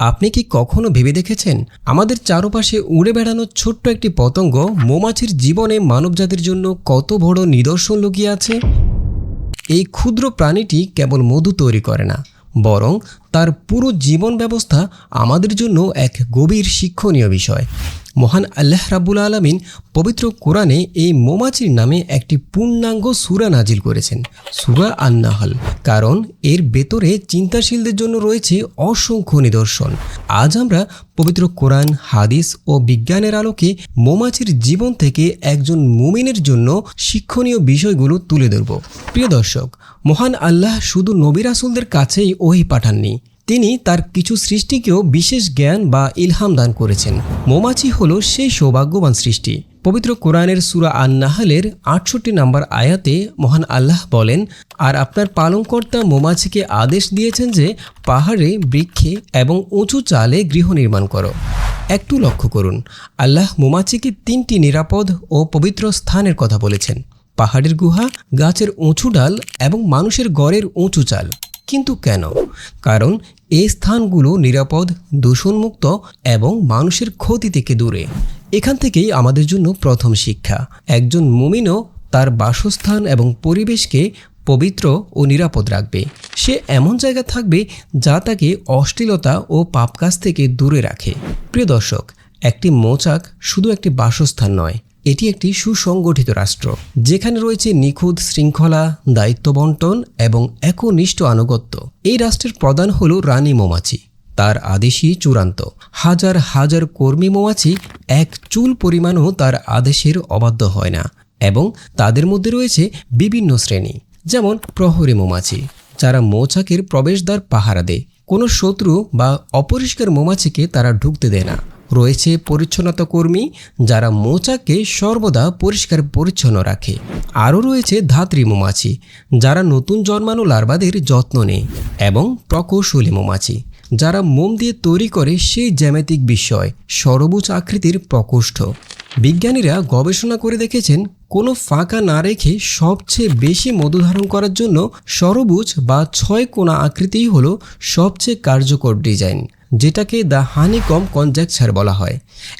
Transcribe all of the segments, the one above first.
আপনি কি কখনো ভেবে দেখেছেন আমাদের চারপাশে উড়ে বেড়ানো ছোট্ট একটি পতঙ্গ মৌমাছির জীবনে মানবজাতির জন্য কত বড় নিদর্শন লুকিয়ে আছে? এই ক্ষুদ্র প্রাণীটি কেবল মধু তৈরি করে না, বরং তার পুরো জীবন ব্যবস্থা আমাদের জন্য এক গভীর শিক্ষণীয় বিষয়। মহান আল্লাহ রাবুল আলমিন পবিত্র কোরআনে এই মৌমাছির নামে একটি পূর্ণাঙ্গ সুরা নাজিল করেছেন, সুরা আন্নাহল। কারণ এর ভেতরে চিন্তাশীলদের জন্য রয়েছে অসংখ্য নিদর্শন। আজ আমরা পবিত্র কোরআন, হাদিস ও বিজ্ঞানের আলোকে মৌমাছির জীবন থেকে একজন মুমিনের জন্য শিক্ষণীয় বিষয়গুলো তুলে ধরব। প্রিয় দর্শক, মহান আল্লাহ শুধু নবী রাসুলদের কাছেই ওহি পাঠাননি তিনি তার কিছু সৃষ্টিকেও বিশেষ জ্ঞান বা ইলহাম দান করেছেন। মৌমাছি হল সেই সৌভাগ্যবান সৃষ্টি। পবিত্র কোরআনের সুরা আন্নাহালের আটষট্টি নম্বর আয়াতে মহান আল্লাহ বলেন, আর আপনার পালনকর্তা মৌমাছিকে আদেশ দিয়েছেন যে পাহাড়ে, বৃক্ষে এবং উঁচু চালে গৃহ নির্মাণ করো। একটু লক্ষ্য করুন, আল্লাহ মোমাছিকে তিনটি নিরাপদ ও পবিত্র স্থানের কথা বলেছেন। পাহাড়ের গুহা, গাছের উঁচু ডাল এবং মানুষের গড়ের উঁচু চাল। কিন্তু কেন? কারণ এই স্থানগুলো নিরাপদ, দূষণমুক্ত এবং মানুষের ক্ষতি থেকে দূরে। এখান থেকেই আমাদের জন্য প্রথম শিক্ষা। একজন মুমিনও তার বাসস্থান এবং পরিবেশকে পবিত্র ও নিরাপদ রাখবে। সে এমন জায়গা থাকবে যা তাকে অশ্লীলতা ও পাপ কাজ থেকে দূরে রাখে। প্রিয় দর্শক, একটি মোচাক শুধু একটি বাসস্থান নয় এটি একটি সুসংগঠিত রাষ্ট্র, যেখানে রয়েছে নিখুঁত শৃঙ্খলা, দায়িত্ব বন্টন এবং একনিষ্ঠ আনুগত্য। এই রাষ্ট্রের প্রধান হল রানী মৌমাছি। তার আদেশই চূড়ান্ত। হাজার হাজার কর্মী মৌমাছি এক চুল পরিমাণও তার আদেশের অবাধ্য হয় না এবং তাদের মধ্যে রয়েছে বিভিন্ন শ্রেণি, যেমন প্রহরী মৌমাছি, যারা মৌচাকের প্রবেশদ্বার পাহারা দেয়। কোনো শত্রু বা অপরিষ্কার মৌমাছিকে তারা ঢুকতে দেয় না। রয়েছে পরিচ্ছন্নতা কর্মী যারা মৌচাককে সর্বদা পরিষ্কার পরিচ্ছন্ন রাখে। আরও রয়েছে ধাত্রী মৌমাছি যারা নতুন জন্মানো লার্বাদের যত্ন নেয় এবং প্রকৌশলী মৌমাছি যারা মোম দিয়ে তৈরি করে সেই জ্যামিতিক বিষয় সরবুজ আকৃতির প্রকোষ্ঠ। বিজ্ঞানীরা গবেষণা করে দেখেছেন, কোনো ফাঁকা না রেখে সবচেয়ে বেশি মধু ধারণ করার জন্য সরবুজ বা ছয় কোনা আকৃতিই হলো সবচেয়ে কার্যকর ডিজাইন। যেটাকে দ্য হানিকম কনজাকচার বলা হয়।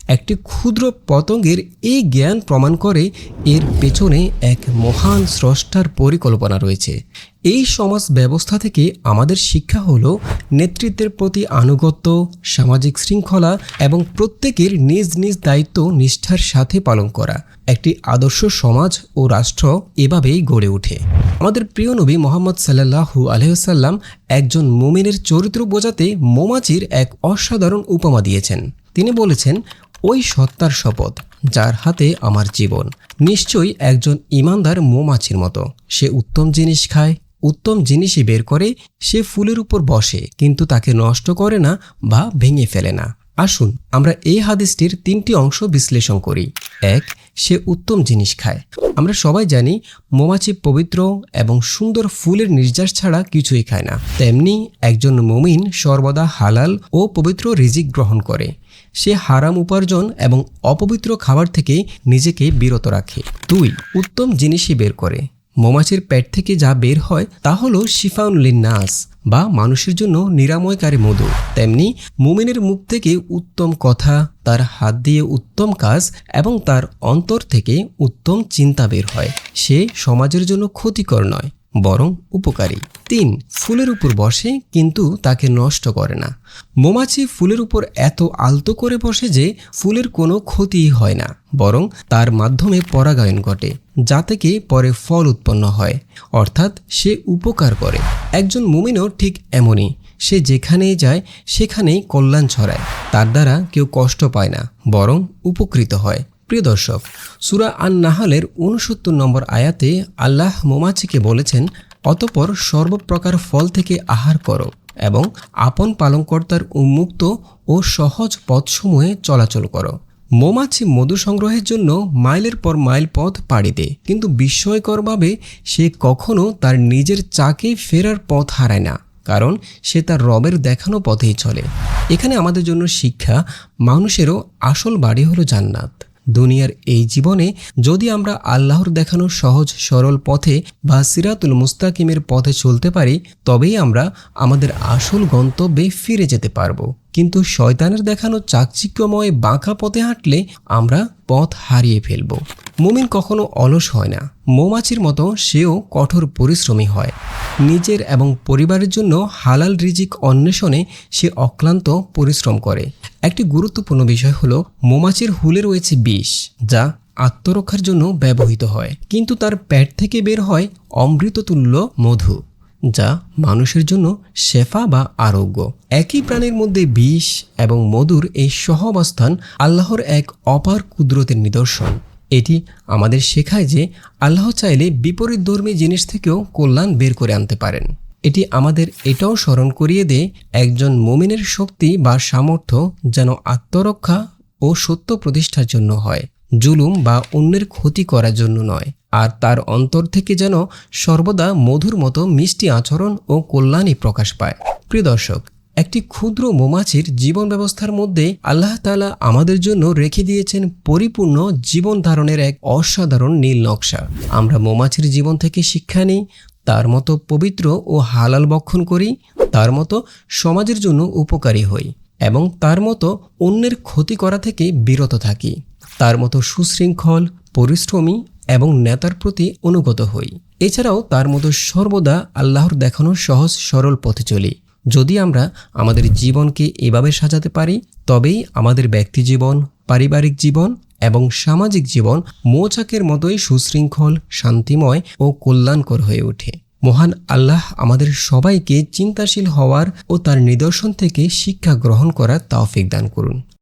একটি ক্ষুদ্র পতঙ্গের এই জ্ঞান প্রমাণ করে এর পেছনে এক মহান স্রষ্টার পরিকল্পনা রয়েছে। এই সমাজ ব্যবস্থা থেকে আমাদের শিক্ষা হল নেতৃত্বের প্রতি আনুগত্য, সামাজিক শৃঙ্খলা এবং প্রত্যেকের নিজ নিজ দায়িত্ব নিষ্ঠার সাথে পালন করা। একটি আদর্শ সমাজ ও রাষ্ট্র এভাবেই গড়ে ওঠে। আমাদের প্রিয় নবী মোহাম্মদ সাল্লাহু আলহ্লাম একজন মুমিনের চরিত্র বোঝাতে মৌমাছির এক অসাধারণ উপমা দিয়েছেন। তিনি বলেছেন, ওই সত্তার শপথ, যার হাতে আমার জীবন, নিশ্চয়ই একজন ইমানদার মৌমাছির মতো। সে উত্তম জিনিস খায় উত্তম জিনিসই বের করে, সে ফুলের উপর বসে, কিন্তু তাকে নষ্ট করে না বা ভেঙে ফেলে না। আসুন, আমরা এই হাদিসটির তিনটি অংশ বিশ্লেষণ করি। এক, সে উত্তম জিনিস খায়। আমরা সবাই জানি, মৌমাছি পবিত্র এবং সুন্দর ফুলের নির্যাস ছাড়া কিছুই খায় না। তেমনি, একজন মমিন সর্বদা হালাল ও পবিত্র রিজিক গ্রহণ করে। সে হারাম উপার্জন এবং অপবিত্র খাবার থেকে নিজেকে বিরত রাখে। দুই, উত্তম জিনিসই বের করে। মৌমাছির প্যাট থেকে যা বের হয় তা হল শিফাউনলিন নাস বা মানুষের জন্য নিরাময়কারী মধু। তেমনি মুমিনের মুখ থেকে উত্তম কথা, তার হাত দিয়ে উত্তম কাজ এবং তার অন্তর থেকে উত্তম চিন্তা বের হয়। সে সমাজের জন্য ক্ষতিকর নয়। বরং উপকারী। তিন, ফুলের উপর বসে কিন্তু তাকে নষ্ট করে না। মৌমাছি ফুলের উপর এত আলতো করে বসে যে ফুলের কোনো ক্ষতি হয় না, বরং তার মাধ্যমে পরাগায়ন ঘটে, যা থেকে পরে ফল উৎপন্ন হয়, অর্থাৎ সে উপকার করে। একজন মুমিনও ঠিক এমনই, সে যেখানেই যায়, সেখানেই কল্যাণ ছড়ায়, তার দ্বারা কেউ কষ্ট পায় না, বরং উপকৃত হয়। প্রিয় দর্শক, সুরা আন নাহালের উনসত্তর নম্বর আয়াতে আল্লাহ মোমাছিকে বলেছেন, অতপর সর্বপ্রকার ফল থেকে আহার করো এবং আপন পালনকর্তার উন্মুক্ত ও সহজ পথসমূহে চলাচল করো। মৌমাছি মধু সংগ্রহের জন্য মাইলের পর মাইল পথ পাড়ি দেয় কিন্তু বিস্ময়করভাবে সে কখনো তার নিজের চাকে ফেরার পথ হারায় না, কারণ সে তার রবের দেখানো পথেই চলে। এখানে আমাদের জন্য শিক্ষা, মানুষেরও আসল বাড়ি হলো জান্নাত। দুনিয়ার এই জীবনে যদি আমরা আল্লাহর দেখানো সহজ, সরল পথে বা সিরাতুল মুস্তাকিমের পথে চলতে পারি, তবেই আমরা আমাদের আসল গন্তব্যে ফিরে যেতে পারব। কিন্তু শয়তানের দেখানো চাকচিক্যময় বাঁকা পথে হাঁটলে আমরা পথ হারিয়ে ফেলব। মুমিন কখনো অলস হয় না। মৌমাছির মতো সেও কঠোর পরিশ্রমী হয়। নিজের এবং পরিবারের জন্য হালাল রিজিক অন্বেষণে সে অক্লান্ত পরিশ্রম করে। একটি গুরুত্বপূর্ণ বিষয় হলো, মৌমাছির হুলে রয়েছে বিষ, যা আত্মরক্ষার জন্য ব্যবহৃত হয়। কিন্তু তার প্যাট থেকে বের হয় অমৃততুল্য মধু, যা মানুষের জন্য শেফা বা আরোগ্য। একই প্রাণীর মধ্যে বিষ এবং মধুর এই সহাবস্থান আল্লাহর এক অপার কুদরতের নিদর্শন। এটি আমাদের শেখায় যে আল্লাহ চাইলে বিপরীত ধর্মী জিনিস থেকেও কল্যাণ বের করে আনতে পারেন। এটি আমাদের এটাও স্মরণ করিয়ে দেয়, একজন মুমিনের শক্তি বা সামর্থ্য যেন আত্মরক্ষা ও সত্য প্রতিষ্ঠার জন্য হয়, জুলুম বা অন্যের ক্ষতি করার জন্য নয়, আর তার অন্তর থেকে যেন সর্বদা মধুর মতো মিষ্টি আচরণ ও কল্যাণই প্রকাশ পায়। প্রিয় দর্শক একটি ক্ষুদ্র মৌমাছির জীবন ব্যবস্থার মধ্যে আল্লাহ তালা আমাদের জন্য রেখে দিয়েছেন পরিপূর্ণ জীবন ধারণের এক অসাধারণ নীল নকশা। আমরা মৌমাছির জীবন থেকে শিক্ষা নিই, তার মতো পবিত্র ও হালাল বক্ষণ করি, তার মতো সমাজের জন্য উপকারী হই এবং তার মতো অন্যের ক্ষতি করা থেকে বিরত থাকি। তার মতো সুশৃঙ্খল, পরিশ্রমী এবং নেতার প্রতি অনুগত হই। এছাড়াও তার মতো সর্বদা আল্লাহর দেখানো সহজ সরল পথে চলি। যদি আমরা আমাদের জীবনকে এভাবে সাজাতে পারি, তবেই আমাদের ব্যক্তি জীবন, পারিবারিক জীবন এবং সামাজিক জীবন মৌচাকের মতোই সুশৃঙ্খল, শান্তিময় ও কল্যাণকর হয়ে ওঠে। মহান আল্লাহ আমাদের সবাইকে চিন্তাশীল হওয়ার ও তার নিদর্শন থেকে শিক্ষা গ্রহণ করার তাওফিক দান করুন।